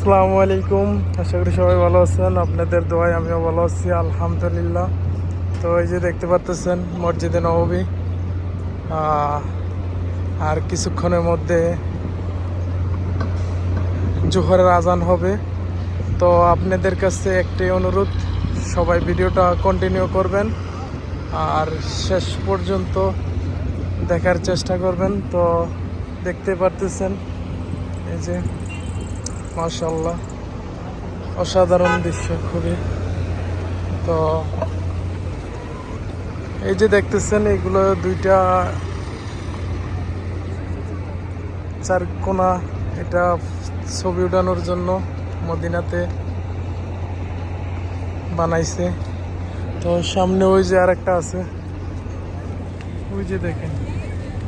আসসালামু আলাইকুম। আশা করি সবাই ভালো আছেন। আপনাদের দোয়ায় আমিও ভালো আছি আলহামদুলিল্লাহ। তো এই যে দেখতে পাচ্তেছেন মসজিদে আহ, আর কিছুক্ষণের মধ্যে জোহরের আজান হবে। তো আপনাদের কাছে একটি অনুরোধ সবাই ভিডিওটা কন্টিনিউ করবেন। আর শেষ পর্যন্ত দেখার চেষ্টা করবেন। তো দেখতে পারতেছেন এই যে মাশাল্লাহ অসাধারণ দৃশ্য, খুবই। তো, এই যে দেখতেছেন, এগুলো দুইটা চার কোনা। এটা ছবি উঠানোর জন্য মদিনাতে বানাইছে। তো, সামনে ওই যে আর একটা আছে। ওই যে দেখেন,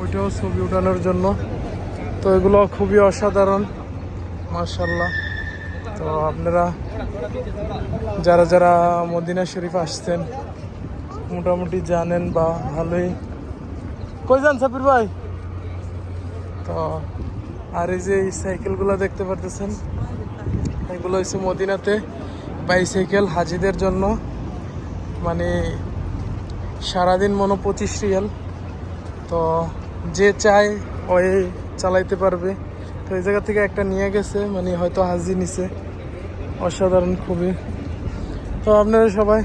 ওইটাও ছবি উঠানোর জন্য। তো, এগুলো খুবই অসাধারণ। মার্শাল্লাহ তো আপনারা যারা যারা মদিনা শরীফ আসছেন, মোটামুটি জানেন বা ভালোই। কই যান সাপির ভাই? তো আর এই যে সাইকেলগুলো দেখতে পারতেছেন, এগুলো হচ্ছে মদিনাতে বাইসাইকেল হাজিদের জন্য। মানে সারাদিন মনে পঁচিশ রিয়াল। তো যে চায় ওই চালাইতে পারবে। তো এই জায়গা থেকে একটা নিয়ে গেছে মানে হয়তো হাজি নিছে। অসাধারণ খুবই। তো আপনারা সবাই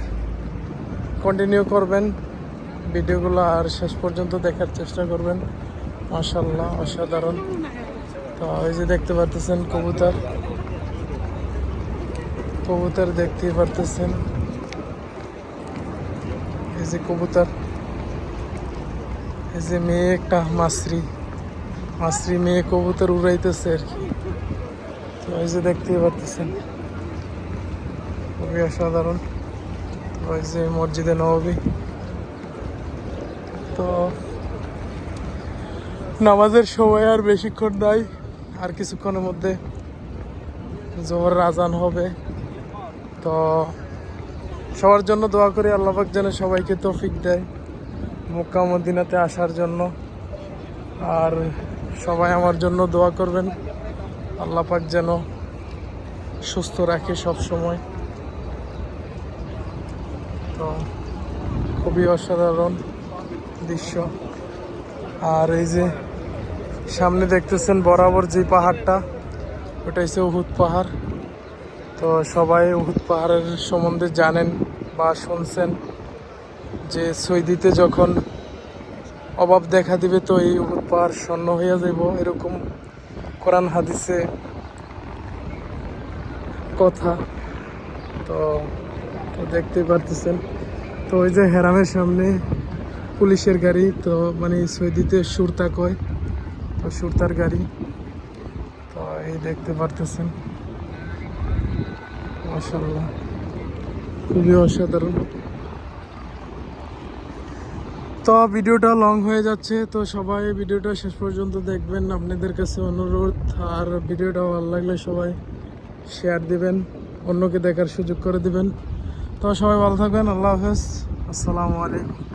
কন্টিনিউ করবেন। ভিডিওগুলো আর শেষ পর্যন্ত দেখার চেষ্টা করবেন। মাশাল্লাহ অসাধারণ। তো এই যে দেখতে পারতেছেন কবুতর। কবুতর দেখতেই পারতেছেন। এই যে কবুতর। এই যে মেয়ে একটা মাছরি। মাছরি মেয়ে কবুতর উড়াইতেছে আর কি। তো এই যে দেখতেই পারতেছেন। খুবই অসাধারণ। এই যে মসজিদে নববী তো নামাজের সময় আর বেশিক্ষণ নাই। আর কিছুক্ষণের মধ্যে জোহর আজান হবে। তো সবার জন্য দোয়া করি আল্লাপাক যেন সবাইকে তৌফিক দেয় মক্কা মদিনাতে আসার জন্য। আর সবাই আমার জন্য দোয়া করবেন। আল্লাহ পাক যেন সুস্থ রাখে সব সময় তো খুবই অসাধারণ দৃশ্য। আর এই যে সামনে দেখতেছেন বরাবর যে পাহাড়টা, ওটা হচ্ছে উহুদ পাহাড়। তো সবাই উহুদ পাহাড়ের সম্বন্ধে জানেন বা শুনছেন যে সৈদিতে যখন অভাব দেখা দিবে তো এই পাহাড় স্বর্ণ হইয়া যাইব, এরকম কোরআন হাদিসে কথা। তো তো দেখতেই পারতেছেন। তো ওই যে হেরামের সামনে পুলিশের গাড়ি, তো মানে সৈদিতে সুরতা কয়, তো সুরতার গাড়ি। তো এই দেখতে পারতেছেন। মাসাল্লাহ খুবই অসাধারণ। তো ভিডিওটা লং হয়ে যাচ্ছে, তো সবাই ভিডিওটা শেষ পর্যন্ত দেখবেন। আপনাদের কাছে অনুরোধ, আর ভিডিওটা ভালো লাগলে সবাই শেয়ার দিবেন, অন্যকে দেখার সুযোগ করে দিবেন। তো সবাই ভালো থাকবেন, আল্লাহ হাফেজ, আসসালামু আলাইকুম।